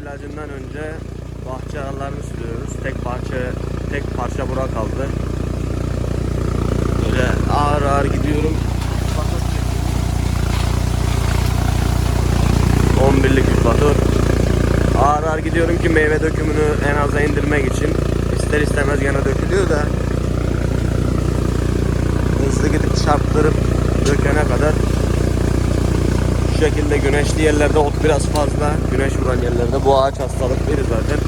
otilajından önce bahçe aralarını sürüyoruz. Tek parça tek parça bura kaldı. Böyle ağır ağır gidiyorum. 11'lik bir fatur. Ağır ağır gidiyorum ki meyve dökümünü en aza indirmek için. İster istemez gene dökülüyor da. Hızlı gidip çarptırıp dökene kadar şekilde güneşli yerlerde ot biraz fazla. Güneş vuran yerlerde bu ağaç hastalıklıydı zaten.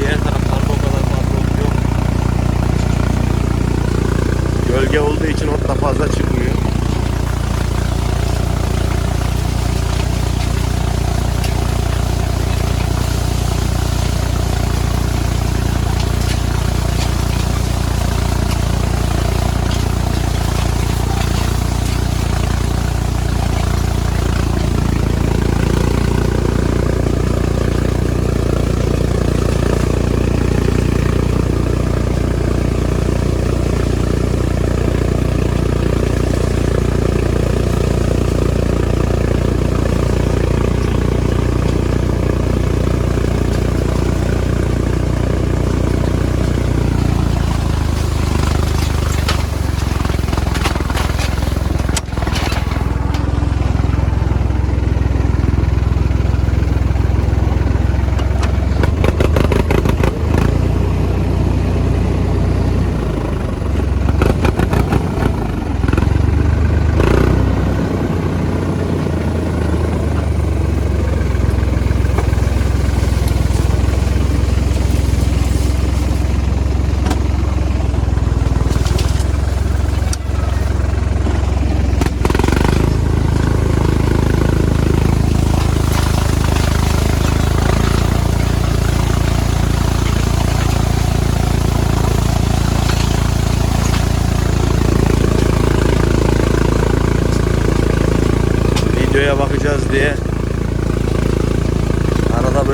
Diğer taraflarda o kadar fazla ot yok. Gölge olduğu için ot da fazla çıkmıyor.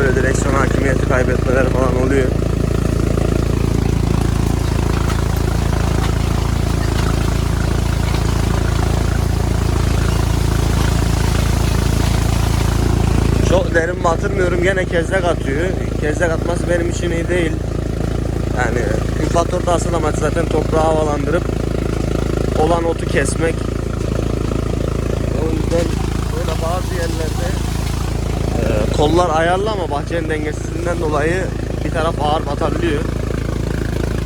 Böyle direksiyon hakimiyeti kaybetmeler falan oluyor. Çok derin batırmıyorum gene kezlek atıyor. Kezlek atması benim için iyi değil. Yani küfatorda asıl amaç zaten toprağı havalandırıp olan otu kesmek. O yüzden böyle bazı yerlerde e, kollar ayarlı ama bahçenin dengesizliğinden dolayı bir taraf ağır batabiliyor.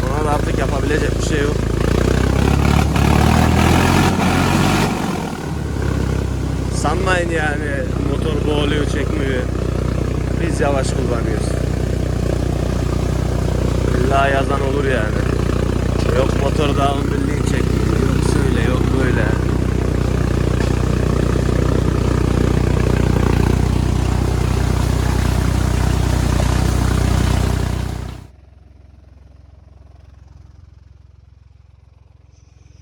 Ona da artık yapabilecek bir şey yok. Sanmayın yani motor boğuluyor çekmiyor. Biz yavaş kullanıyoruz. İlla yazan olur yani. Yok motor daha 11'liği çekmiyor. Yok şöyle yok böyle.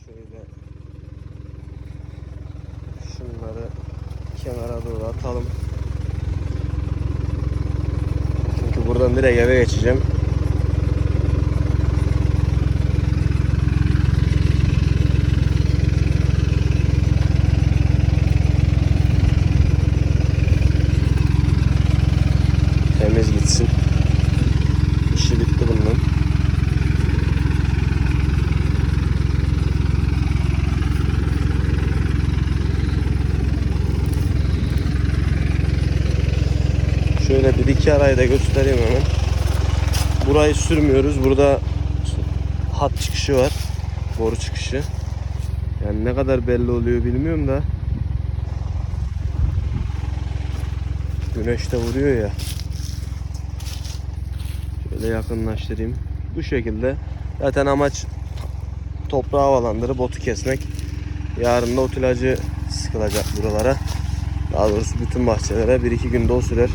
Şöyle şunları kenara doğru atalım. Çünkü buradan direkt eve geçeceğim. Temiz gitsin. Şöyle bir iki arayı da göstereyim hemen. Burayı sürmüyoruz. Burada hat çıkışı var. Boru çıkışı. Yani ne kadar belli oluyor bilmiyorum da. Güneş de vuruyor ya. Şöyle yakınlaştırayım. Bu şekilde. Zaten amaç toprağı havalandırıp botu kesmek. Yarın da otilacı sıkılacak buralara. Daha doğrusu bütün bahçelere bir iki günde o sürer.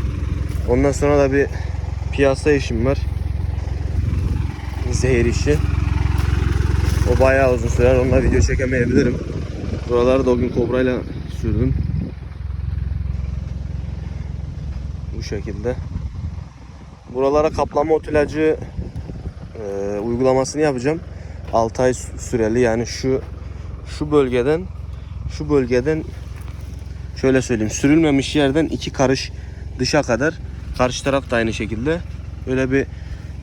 Ondan sonra da bir piyasa işim var. Zehir işi. O bayağı uzun sürer. Onunla video çekemeyebilirim. Buraları da o gün kobrayla sürdüm. Bu şekilde. Buralara kaplama otilacı e, uygulamasını yapacağım. 6 ay süreli yani şu şu bölgeden şu bölgeden şöyle söyleyeyim sürülmemiş yerden iki karış dışa kadar Karşı taraf da aynı şekilde. Öyle bir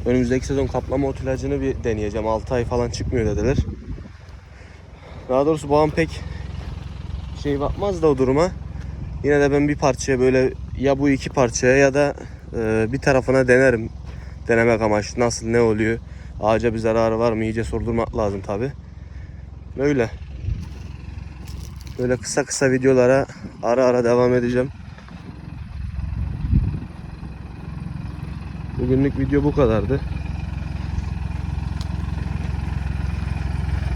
önümüzdeki sezon kaplama ot bir deneyeceğim. 6 ay falan çıkmıyor dediler. Daha doğrusu babam pek şey bakmaz da o duruma. Yine de ben bir parçaya böyle ya bu iki parçaya ya da e, bir tarafına denerim. Denemek amaçlı nasıl ne oluyor. Ağaca bir zararı var mı iyice sordurmak lazım tabi. Böyle. Böyle kısa kısa videolara ara ara devam edeceğim. Bugünlük video bu kadardı.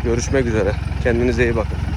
Görüşmek üzere. Kendinize iyi bakın.